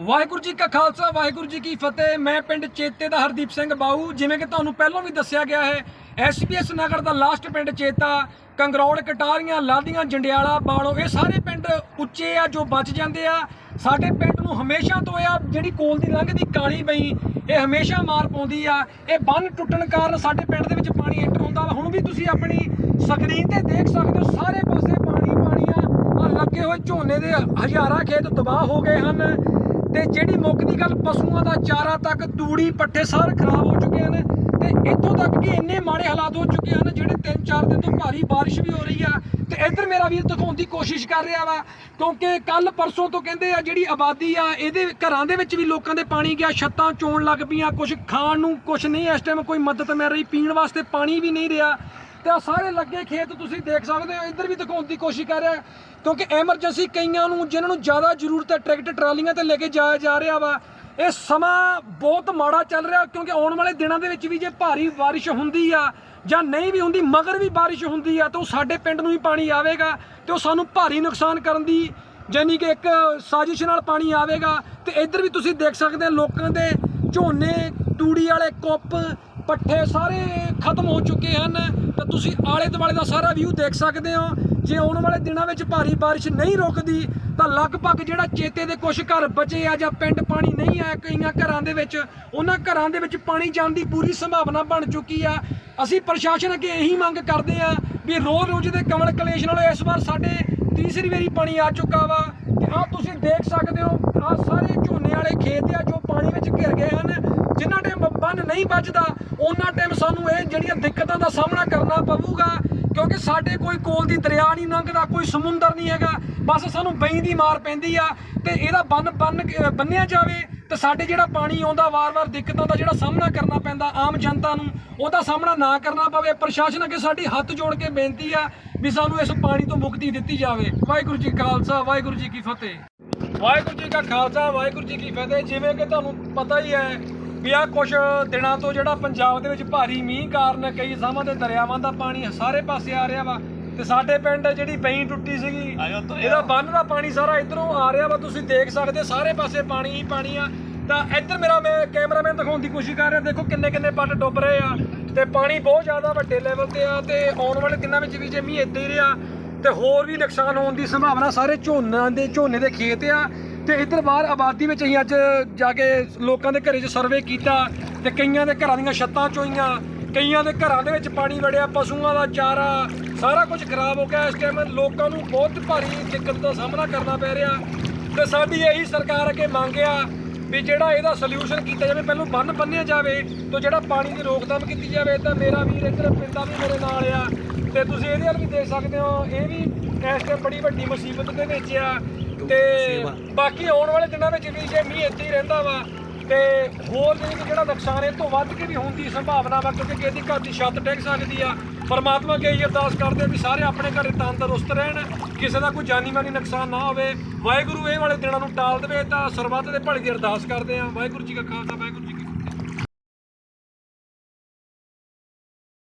ਵਾਹਿਗੁਰੂ ਜੀ ਕਾ ਖਾਲਸਾ, ਵਾਹਿਗੁਰੂ ਜੀ ਕੀ ਫਤਿਹ। ਮੈਂ ਪਿੰਡ ਚੇਤੇ ਦਾ ਹਰਦੀਪ ਸਿੰਘ ਬਾਊ, ਜਿਵੇਂ ਕਿ ਤੁਹਾਨੂੰ ਪਹਿਲਾਂ ਵੀ ਦੱਸਿਆ ਗਿਆ ਹੈ ਐਸਪੀਐਸ ਨਗਰ ਦਾ ਲਾਸਟ ਪਿੰਡ ਚੇਤਾ, ਕੰਗਰੌੜ, ਕਟਾਰੀਆਂ, ਲਾਦੀਆਂ, ਜੰਡਿਆਲਾ, ਬਾਲੋ, ਇਹ ਸਾਰੇ ਪਿੰਡ ਉੱਚੇ ਆ ਜੋ ਬਚ ਜਾਂਦੇ ਆ। ਸਾਡੇ ਪਿੰਡ ਨੂੰ ਹਮੇਸ਼ਾ ਤੋਂ ਆ, ਜਿਹੜੀ ਕੋਲ ਦੀ ਲੰਘਦੀ ਕਾਲੀ ਬਈ, ਇਹ ਹਮੇਸ਼ਾ ਮਾਰ ਪਾਉਂਦੀ ਆ। ਇਹ ਬੰਨ ਟੁੱਟਣ ਕਾਰਨ ਸਾਡੇ ਪਿੰਡ ਦੇ ਵਿੱਚ ਪਾਣੀ ਐਂਟਰ ਹੁੰਦਾ ਹੁਣ ਵੀ ਤੁਸੀਂ ਆਪਣੀ ਸਕਰੀਨ ਤੇ ਦੇਖ ਸਕਦੇ ਹੋ, ਸਾਰੇ ਪਾਸੇ ਪਾਣੀ ਪਾਣੀ ਆ ਲੱਗੇ ਹੋਏ ਝੋਨੇ ਦੇ ਹਜ਼ਾਰਾਂ ਖੇਤ ਤਬਾਹ ਹੋ ਗਏ ਹਨ। ਤੇ ਜਿਹੜੀ ਮੁੱਖ ਦੀ ਗੱਲ ਪਸ਼ੂਆਂ ਦਾ ਚਾਰਾ ਤੱਕ ਤੂੜੀ, ਪੱਠੇ ਸਾਰੇ ਖਰਾਬ ਹੋ ਚੁੱਕੇ ਹਨ ਤੇ ਇੱਥੋਂ ਤੱਕ ਕਿ ਇੰਨੇ ਮਾੜੇ ਹਾਲਾਤ ਹੋ ਚੁੱਕੇ ਹਨ ਜਿਹੜੇ 3-4 ਦਿਨ ਤੋਂ ਭਾਰੀ ਬਾਰਿਸ਼ ਵੀ ਹੋ ਰਹੀ ਆ। ਤੇ ਇੱਧਰ ਮੇਰਾ ਵੀਰ ਦਿਖਾਉਣ ਦੀ ਕੋਸ਼ਿਸ਼ ਕਰ ਰਿਹਾ ਵਾ, ਕਿਉਂਕਿ ਕੱਲ ਪਰਸੋਂ ਤੋਂ ਕਹਿੰਦੇ ਆ ਜਿਹੜੀ ਆਬਾਦੀ ਆ, ਇਹਦੇ ਘਰਾਂ ਦੇ ਵਿੱਚ ਵੀ ਲੋਕਾਂ ਦੇ ਪਾਣੀ ਗਿਆ, ਛੱਤਾਂ ਚੋਣ ਲੱਗ ਪਈਆਂ ਕੁਝ ਖਾਣ ਨੂੰ ਕੁਝ ਨਹੀਂ, ਇਸ ਟਾਈਮ ਕੋਈ ਮਦਦ ਮਿਲ ਰਹੀ, ਪੀਣ ਵਾਸਤੇ ਪਾਣੀ ਵੀ ਨਹੀਂ ਰਿਹਾ। ਤੇ ਆ ਸਾਰੇ ਲੱਗੇ ਖੇਤ ਤੁਸੀਂ ਦੇਖ ਸਕਦੇ ਹੋ, ਇੱਧਰ ਵੀ ਦਿਖਾਉਣ ਦੀ ਕੋਸ਼ਿਸ਼ ਕਰ ਰਿਹਾ ਕਿਉਂਕਿ ਐਮਰਜੈਂਸੀ ਕਈਆਂ ਨੂੰ, ਜਿਨ੍ਹਾਂ ਨੂੰ ਜ਼ਿਆਦਾ ਜ਼ਰੂਰਤ ਹੈ, ਟਰੈਕਟਰ, ਟਰਾਲੀਆਂ ਤੇ ਲੈ ਕੇ ਜਾਇਆ ਜਾ ਰਿਹਾ ਵਾ, ਇਹ ਸਮਾਂ ਬਹੁਤ ਮਾੜਾ ਚੱਲ ਰਿਹਾ, ਕਿਉਂਕਿ ਆਉਣ ਵਾਲੇ ਦਿਨਾਂ ਦੇ ਵਿੱਚ ਵੀ ਜੇ ਭਾਰੀ ਬਾਰਿਸ਼ ਹੁੰਦੀ ਆ, ਜਾਂ ਨਹੀਂ ਵੀ ਹੁੰਦੀ, ਮਗਰ ਵੀ ਬਾਰਿਸ਼ ਹੁੰਦੀ ਆ, ਤਾਂ ਉਹ ਸਾਡੇ ਪਿੰਡ ਨੂੰ ਹੀ ਪਾਣੀ ਆਵੇਗਾ, ਤੇ ਉਹ ਸਾਨੂੰ ਭਾਰੀ ਨੁਕਸਾਨ ਕਰਨ ਦੀ ਯਾਨੀ ਕਿ ਇੱਕ ਸਾਜ਼ਿਸ਼ ਨਾਲ ਪਾਣੀ ਆਵੇਗਾ, ਤੇ ਇੱਧਰ ਵੀ ਤੁਸੀਂ ਦੇਖ ਸਕਦੇ ਹੋ, ਲੋਕਾਂ ਦੇ ਝੋਨੇ, ਤੂੜੀ ਵਾਲੇ ਕੁੱਪ ਪੱਠੇ ਸਾਰੇ ਖਤਮ ਹੋ ਚੁੱਕੇ ਹਨ। ਤਾਂ ਤੁਸੀਂ ਆਲੇ ਦੁਆਲੇ ਦਾ ਸਾਰਾ ਵਿਊ ਦੇਖ ਸਕਦੇ ਹੋ। ਜੇ ਆਉਣ ਵਾਲੇ ਦਿਨਾਂ ਵਿੱਚ ਭਾਰੀ ਬਾਰਿਸ਼ ਨਹੀਂ ਰੁਕਦੀ, ਤਾਂ ਲਗਭਗ ਜਿਹੜਾ ਚੇਤੇ ਦੇ ਕੁਝ ਘਰ ਬਚੇ ਆ ਜਾਂ ਪਿੰਡ ਪਾਣੀ ਨਹੀਂ ਆਇਆ ਕਈਆਂ ਘਰਾਂ ਦੇ ਵਿੱਚ, ਉਹਨਾਂ ਘਰਾਂ ਦੇ ਵਿੱਚ ਪਾਣੀ ਜਾਣ ਦੀ ਪੂਰੀ ਸੰਭਾਵਨਾ ਬਣ ਚੁੱਕੀ ਆ। ਅਸੀਂ ਪ੍ਰਸ਼ਾਸਨ ਅੱਗੇ ਇਹੀ ਮੰਗ ਕਰਦੇ ਆ ਵੀ ਰੋਜ਼ ਰੋਜ਼ ਦੇ ਕਮਲ ਕਲੇਸ਼ ਨਾਲੋਂ ਇਸ ਵਾਰ ਸਾਡੇ ਤੀਸਰੀ ਵਾਰੀ ਪਾਣੀ ਆ ਚੁੱਕਾ ਵਾ। ਤੇ ਆ ਤੁਸੀਂ ਦੇਖ ਸਕਦੇ ਹੋ ਆ ਸਾਰੇ ਝੋਨੇ ਵਾਲੇ ਖੇਤ ਆ ਜੋ ਪਾਣੀ ਵਿੱਚ ਘਿਰ ਗਏ ਹਨ ਜਿੰਨਾ ਦੇ ਬੰਨ ਨਹੀਂ ਬਚਦਾ ਉਹਨਾਂ ਟਾਈਮ ਸਾਨੂੰ ਇਹ ਜਿਹੜੀਆਂ ਦਿੱਕਤਾਂ ਦਾ ਸਾਹਮਣਾ ਕਰਨਾ ਪਵੇਗਾ ਕਿਉਂਕਿ ਸਾਡੇ ਕੋਈ ਕੋਲ ਦੀ ਦਰਿਆ ਨਹੀਂ ਲੰਘਦਾ, ਕੋਈ ਸਮੁੰਦਰ ਨਹੀਂ ਹੈਗਾ, ਬਸ ਸਾਨੂੰ ਬਈ ਦੀ ਮਾਰ ਪੈਂਦੀ ਆ, ਤੇ ਇਹਦਾ ਬੰਨ ਬੰਨ ਬੰਨਿਆ ਜਾਵੇ, ਤੇ ਸਾਡੇ ਜਿਹੜਾ ਪਾਣੀ ਆਉਂਦਾ, ਵਾਰ-ਵਾਰ ਦਿੱਕਤਾਂ ਦਾ ਜਿਹੜਾ ਸਾਹਮਣਾ ਕਰਨਾ ਪੈਂਦਾ ਆਮ ਜਨਤਾ ਨੂੰ, ਉਹਦਾ ਸਾਹਮਣਾ ਨਾ ਕਰਨਾ ਪਵੇ। ਪ੍ਰਸ਼ਾਸਨ ਅੱਗੇ ਸਾਡੀ ਹੱਥ ਜੋੜ ਕੇ ਬੇਨਤੀ ਆ ਵੀ ਸਾਨੂੰ ਇਸ ਪਾਣੀ ਤੋਂ ਮੁਕਤੀ ਦਿੱਤੀ ਜਾਵੇ। ਵਾਹਿਗੁਰੂ ਜੀ ਖਾਲਸਾ, ਵਾਹਿਗੁਰੂ ਜੀ ਕੀ ਫਤਿਹ। ਵਾਹਿਗੁਰੂ ਜੀ ਕਾ ਖਾਲਸਾ, ਵਾਹਿਗੁਰੂ ਜੀ ਕੀ ਫਤਿਹ। ਜਿਵੇਂ ਕਿ ਤੁਹਾਨੂੰ ਪਤਾ ਹੀ ਹੈ ਵੀ ਆ ਕੁਝ ਦਿਨਾਂ ਤੋਂ ਜਿਹੜਾ ਪੰਜਾਬ ਦੇ ਵਿੱਚ ਭਾਰੀ ਮੀਂਹ ਕਾਰਨ ਕਈ ਥਾਵਾਂ ਤੇ ਦਰਿਆਵਾਂ ਦਾ ਪਾਣੀ ਸਾਰੇ ਪਾਸੇ ਆ ਰਿਹਾ ਵਾ ਤੇ ਸਾਡੇ ਪਿੰਡ ਜਿਹੜੀ ਬਈ ਟੁੱਟੀ ਸੀਗੀ ਇਹਦਾ ਬੰਨ ਦਾ ਪਾਣੀ ਸਾਰਾ ਇਧਰੋਂ ਆ ਰਿਹਾ ਵਾ ਤੁਸੀਂ ਦੇਖ ਸਕਦੇ ਸਾਰੇ ਪਾਸੇ ਪਾਣੀ ਹੀ ਪਾਣੀ ਆ। ਤਾਂ ਇੱਧਰ ਮੇਰਾ ਮੈਂ ਕੈਮਰਾਮੈਨ ਦਿਖਾਉਣ ਦੀ ਕੋਸ਼ਿਸ਼ ਕਰ ਰਿਹਾ ਦੇਖੋ ਕਿੰਨੇ ਕਿੰਨੇ ਪੱਟ ਡੁੱਬ ਰਹੇ ਆ ਤੇ ਪਾਣੀ ਬਹੁਤ ਜ਼ਿਆਦਾ ਵੱਡੇ ਲੈਵਲ ਤੇ ਆ ਤੇ ਆਉਣ ਵਾਲੇ ਦਿਨਾਂ ਵਿੱਚ ਵੀ ਜੇ ਮੀਂਹ ਏਦਾਂ ਹੀ ਰਿਹਾ ਤੇ ਹੋਰ ਵੀ ਨੁਕਸਾਨ ਹੋਣ ਦੀ ਸੰਭਾਵਨਾ ਸਾਰੇ ਝੋਨਾ ਦੇ ਝੋਨੇ ਦੇ ਖੇਤ ਆ। ਤੇ ਇੱਧਰ ਬਾਹਰ ਆਬਾਦੀ ਵਿੱਚ ਅਸੀਂ ਅੱਜ ਜਾ ਕੇ ਲੋਕਾਂ ਦੇ ਘਰੇ 'ਚ ਸਰਵੇ ਕੀਤਾ ਤੇ ਕਈਆਂ ਦੇ ਘਰਾਂ ਦੀਆਂ ਛੱਤਾਂ ਚੋਈਆਂ, ਕਈਆਂ ਦੇ ਘਰਾਂ ਦੇ ਵਿੱਚ ਪਾਣੀ ਵੜਿਆ, ਪਸ਼ੂਆਂ ਦਾ ਚਾਰਾ, ਸਾਰਾ ਕੁਝ ਖਰਾਬ ਹੋ ਗਿਆ। ਇਸ ਟਾਈਮ ਲੋਕਾਂ ਨੂੰ ਬਹੁਤ ਭਾਰੀ ਦਿੱਕਤ ਦਾ ਸਾਹਮਣਾ ਕਰਨਾ ਪੈ ਰਿਹਾ। ਤੇ ਸਾਡੀ ਇਹੀ ਸਰਕਾਰ ਅੱਗੇ ਮੰਗ ਆ ਵੀ ਜਿਹੜਾ ਇਹਦਾ ਸੋਲੂਸ਼ਨ ਕੀਤਾ ਜਾਵੇ, ਪਹਿਲਾਂ ਬੰਨ ਬੰਨਿਆ ਜਾਵੇ ਤੇ ਜਿਹੜਾ ਪਾਣੀ ਦੀ ਰੋਕਥਾਮ ਕੀਤੀ ਜਾਵੇ, ਤਾਂ ਮੇਰਾ ਵੀਰ ਇੱਧਰ ਪਿੰਡਾਂ ਵੀ ਮੇਰੇ ਨਾਲ ਆ। ਤੇ ਤੁਸੀਂ ਇਹਦੇ ਵੱਲ ਵੀ ਦੇਖ ਸਕਦੇ ਹੋ, ਇਹ ਵੀ ਇਸ ਟਾਈਮ ਬੜੀ ਵੱਡੀ ਮੁਸੀਬਤ ਦੇ ਵਿੱਚ ਆ। ਤੇ ਬਾਕੀ ਆਉਣ ਵਾਲੇ ਦਿਨਾਂ ਵਿੱਚ ਵੀ ਜੇ ਮੀਂਹ ਇੱਥੇ ਹੀ ਰਹਿੰਦਾ ਵਾ ਤੇ ਹੋਰ ਜਿਹੜੀ ਕਿ ਜਿਹੜਾ ਨੁਕਸਾਨ ਇਹ ਤੋਂ ਵੱਧ ਕੇ ਵੀ ਹੋਣ ਦੀ ਸੰਭਾਵਨਾ ਵਾ ਕਿਉਂਕਿ ਕਿਸੇ ਦੀ ਘਰ ਦੀ ਛੱਤ ਡਿੱਗ ਸਕਦੀ ਆ। ਪਰਮਾਤਮਾ ਅੱਗੇ ਇਹ ਅਰਦਾਸ ਕਰਦੇ ਵੀ ਸਾਰੇ ਆਪਣੇ ਘਰੇ ਤੰਦਰੁਸਤ ਰਹਿਣ ਕਿਸੇ ਦਾ ਕੋਈ ਜਾਨੀ ਮਾਨੀ ਨੁਕਸਾਨ ਨਾ ਹੋਵੇ। ਵਾਹਿਗੁਰੂ ਇਹ ਵਾਲੇ ਦਿਨਾਂ ਨੂੰ ਟਾਲ ਦੇਵੇ ਤਾਂ ਸਰਬੱਤ ਦੇ ਭਲੇ ਦੀ ਅਰਦਾਸ ਕਰਦੇ ਆ। ਵਾਹਿਗੁਰੂ ਜੀ ਕਾ ਖਾਲਸਾ ਵਾਹਿਗੁਰੂ ਜੀ